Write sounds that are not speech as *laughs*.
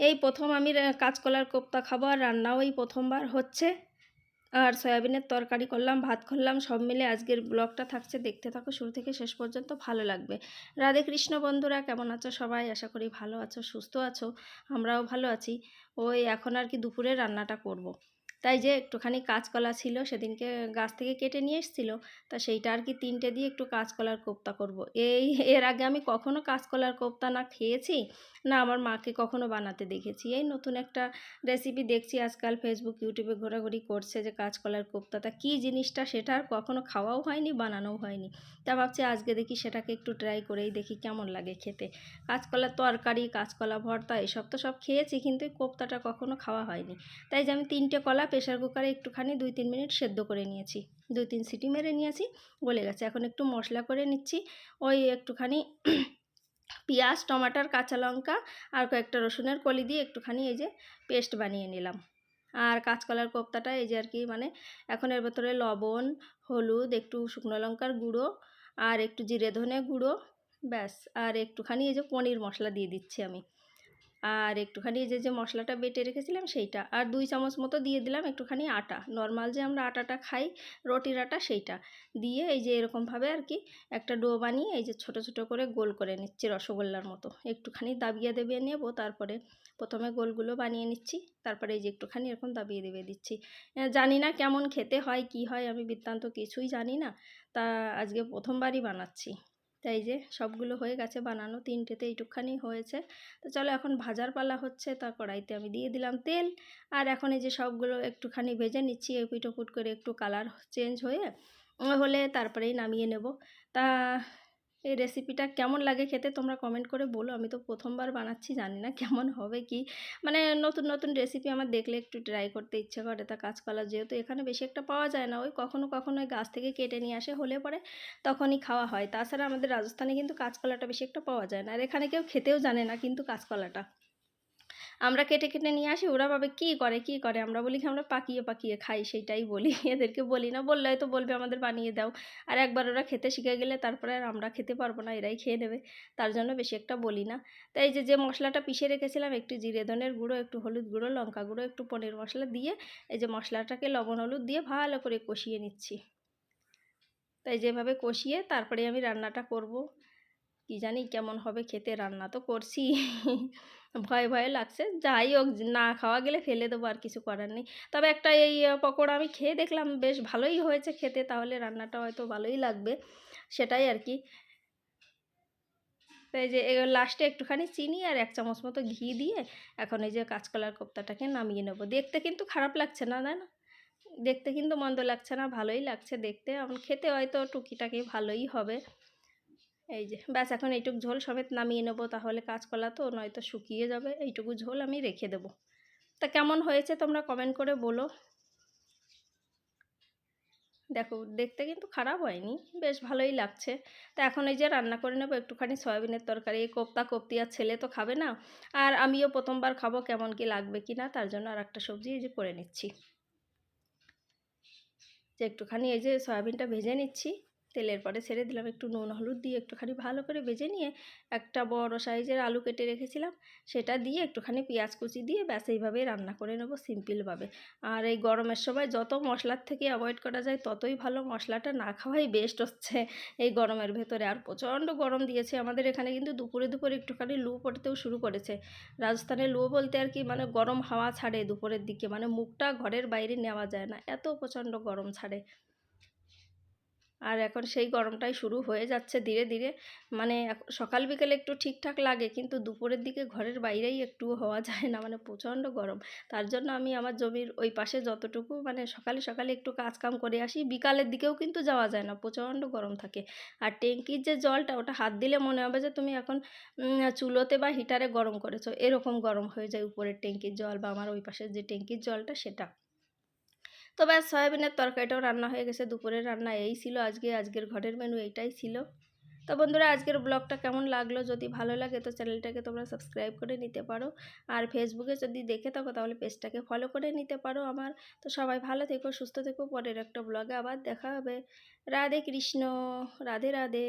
এই প্রথম আমি কাঁচকলার কোপ্তা খাব আর রান্নাও এই প্রথমবার হচ্ছে। আর সয়াবিনের তরকারি করলাম, ভাত করলাম, সব মিলে আজকের ব্লগটা থাকছে। দেখতে থাকো, শুরু থেকে শেষ পর্যন্ত ভালো লাগবে। রাধে কৃষ্ণ বন্ধুরা, কেমন আছো সবাই? আশা করি ভালো আছো, সুস্থ আছো, আমরাও ভালো আছি। ওই এখন আর কি দুপুরে রান্নাটা করব। তাই যে একটুখানি কাঁচকলা ছিল সেদিনকে গাছ থেকে কেটে নিয়ে এসেছিল, তা সেইটা আর কি তিনটে দিয়ে একটু কাঁচকলার কোপ্তা করব। এই এর আগে আমি কখনো কাঁচকলার কোপ্তা না খেয়েছি, না আমার মাকে কখনো বানাতে দেখেছি। এই নতুন একটা রেসিপি দেখছি আজকাল ফেসবুক ইউটিউবে ঘোরাঘুরি করছে যে কাঁচকলার কোপ্তাটা কী জিনিসটা সেটা আর কখনো খাওয়াও হয়নি, বানানোও হয়নি। তা ভাবছি আজকে দেখি সেটাকে একটু ট্রাই করেই দেখি কেমন লাগে খেতে। কাঁচকলার তরকারি, কাঁচকলা ভর্তা এসব তো সব খেয়েছি, কিন্তু কোপ্তাটা কখনো খাওয়া হয়নি। তাই যে আমি তিনটে কলা প্রেশার কুকারে একটুখানি দুই তিন মিনিট সেদ্ধ করে নিয়েছি। দুই তিন সিটি মেরে নিয়েছি, গলে গেছে। এখন একটু মশলা করে নিচ্ছি। ওই একটুখানি পেঁয়াজ, টমাটার, কাঁচা লঙ্কা আর কয়েকটা রসুনের কলি দিয়ে একটুখানি এই যে পেস্ট বানিয়ে নিলাম। আর কাঁচকলার কোপ্তাটা এই যে আর কি মানে এখন এর ভেতরে লবণ, হলুদ, একটু শুকনো লঙ্কার গুঁড়ো আর একটু জিরে ধনে গুঁড়ো, ব্যাস। আর একটুখানি এই যে পনির মশলা দিয়ে দিচ্ছি আমি। আর একটুখানি যে যে মশলাটা বেটে রেখেছিলাম সেইটা। আর দুই চামচ মতো দিয়ে দিলাম একটুখানি আটা। নর্মাল যে আমরা আটাটা খাই, রুটির আটা সেইটা। দিয়ে এই যে এরকমভাবে আর কি একটা ডো বানিয়ে এই যে ছোট ছোট করে গোল করে নিচ্ছি রসগোল্লার মতো। একটুখানি দাবিয়ে, দেবিয়ে নেব, তারপরে প্রথমে গোলগুলো বানিয়ে নিচ্ছি। তারপরে এই যে একটুখানি এরকম দাবিয়ে, দেবিয়ে দিচ্ছি। জানি না কেমন খেতে হয়, কি হয়, আমি বৃত্তান্ত কিছুই জানি না। তা আজকে প্রথমবারই বানাচ্ছি। তাই যে সবগুলো হয়ে গেছে বানানো, তিনটেতে এইটুকখানি হয়েছে। তো চলো এখন ভাজার পালা হচ্ছে, তা কড়াইতে আমি দিয়ে দিলাম তেল। আর এখন এই যে সবগুলো একটুখানি ভেজে নিচ্ছি এপিটোপুট করে একটু কালার চেঞ্জ হয়ে, হলে তারপরেই নামিয়ে নেব। তা এই রেসিপিটা কেমন লাগে খেতে তোমরা কমেন্ট করে বলো। আমি তো প্রথমবার বানাচ্ছি, জানি না কেমন হবে কি। মানে নতুন নতুন রেসিপি আমার দেখলে একটু ট্রাই করতে ইচ্ছে করে। তা কাঁচকলা যেহেতু এখানে বেশি একটা পাওয়া যায় না, ওই কখনো কখনো ওই গাছ থেকে কেটে নিয়ে আসে, হলে পরে তখনই খাওয়া হয়। তাছাড়া আমাদের রাজস্থানে কিন্তু কাঁচকলাটা বেশি একটা পাওয়া যায় না। আর এখানে কেউ খেতেও জানে না কিন্তু কাঁচকলাটা। আমরা কেটে কেটে নিয়ে আসি, ওরা ভাবে কী করে কী করে? আমরা বলি কি, আমরা পাকিয়ে পাকিয়ে খাই, সেইটাই বলি। *laughs* এদেরকে বলি না, বললে হয়তো বলবে আমাদের বানিয়ে দাও। আর একবার ওরা খেতে শিখে গেলে তারপরে আর আমরা খেতে পারব না, এরাই খেয়ে নেবে। তার জন্য বেশি একটা বলি না। তাই যে যে মশলাটা পিষে রেখেছিলাম, একটু জিরে ধনের গুঁড়ো, একটু হলুদ গুঁড়ো, লঙ্কা গুঁড়ো, একটু পনির মশলা দিয়ে এই যে মশলাটাকে লবণ হলুদ দিয়ে ভালো করে কষিয়ে নিচ্ছি। তাই যেভাবে কষিয়ে তারপরে আমি রান্নাটা করব। কি জানি কেমন হবে খেতে, রান্না তো করছি। *laughs* ভয় ভয় লাগছে। যাই হোক না খাওয়া গেলে ফেলে দেবো আর কিছু করার নেই। তবে একটা এই পকোড়া আমি খেয়ে দেখলাম, বেশ ভালোই হয়েছে খেতে। তাহলে রান্নাটা হয়তো ভালোই লাগবে, সেটাই আর কি। তাই যে লাস্টে একটুখানি চিনি আর এক চামচ মতো ঘি দিয়ে এখন এই যে কাঁচকলার কোপ্তাটাকে নামিয়ে নেব। দেখতে কিন্তু খারাপ লাগছে না না? দেখতে কিন্তু মন্দ লাগছে না, ভালোই লাগছে। দেখতে এখন খেতে হয়তো টুকিটাকি ভালোই হবে। এই যে, ব্যাস এখন এইটুক ঝোল সমেত নামিয়ে নেব, তাহলে কাঁচকলা তো নয়তো শুকিয়ে যাবে, এইটুকু ঝোল আমি রেখে দেবো। তা কেমন হয়েছে তোমরা কমেন্ট করে বলো। দেখো, দেখতে কিন্তু খারাপ হয়নি, বেশ ভালোই লাগছে। তা এখন এই যে রান্না করে নেব, একটুখানি সয়াবিনের তরকারি এই কোপ্তা, কোপ্তি, আর ছেলে তো খাবে না, আর আমিও প্রথমবার খাব, কেমন কি লাগবে কি না, তার জন্য আর একটা সবজি এই যে করে নিচ্ছি। যে একটুখানি এই যে সয়াবিনটা ভেজে নিচ্ছি তেলের পরে ছেড়ে দিলাম, একটু নুন, হলুদ দিয়ে একটুখানি ভালো করে ভেজে নিয়ে একটা বড় সাইজের আলু কেটে রেখেছিলাম। সেটা দিয়ে একটুখানি পেঁয়াজ কুচি দিয়ে ব্যাস এইভাবেই রান্না করে নেব সিম্পলভাবে। আর এই গরমের সময় যত মশলার থেকে অ্যাভয়েড করা যায়, ততই ভালো মশলাটা না খাওয়াই বেস্ট হচ্ছে এই গরমের ভেতরে। আর প্রচণ্ড গরম দিয়েছে আমাদের এখানে কিন্তু দুপুরে দুপুরে একটুখানি লু পড়তেও শুরু করেছে। রাজস্থানে লু বলতে আর কি মানে গরম হাওয়া ছাড়ে দুপুরের দিকে মানে মুখটা ঘরের বাইরে নেওয়া যায় না, এত প্রচণ্ড গরম ছাড়ে। আর এখন সেই গরমটাই শুরু হয়ে যাচ্ছে ধীরে ধীরে। মানে সকাল বিকেলে একটু ঠিকঠাক লাগে কিন্তু দুপুরের দিকে ঘরের বাইরেই একটু হওয়া *laughs* যায় না মানে প্রচণ্ড গরম। তার জন্য আমি আমার জমির ওই পাশে যতটুকু মানে সকালে সকালে একটু কাজ কাম করে আসি, বিকালের দিকেও কিন্তু যাওয়া যায় না, প্রচণ্ড গরম থাকে। আর ট্যাঙ্কির যে জলটা, ওটা হাত দিলে মনে হবে যে তুমি এখন চুলোতে বা হিটারে গরম করেছ, এরকম গরম হয়ে যায় উপরের ট্যাঙ্কির জল বা আমার ওই পাশের যে ট্যাঙ্কির জলটা, সেটা। তো ব্যাস, সয়াবিনের তরকারিটাও রান্না হয়ে গেছে, দুপুরের রান্না এই ছিল, আজকে আজকের ঘরের মেনু এইটাই ছিল। তো বন্ধুরা, আজকের ব্লগটা কেমন লাগল? যদি ভালো লাগে তো চ্যানেলটাকে তোমরা সাবস্ক্রাইব করে নিতে পারো। আর ফেসবুকে যদি দেখে থাকো, তাহলে পেজটাকে ফলো করে নিতে পারো আমার। তো সবাই ভালো থেকো, সুস্থ থেকো, পরের একটা ব্লগে আবার দেখা হবে। রাধে কৃষ্ণ, রাধে রাধে।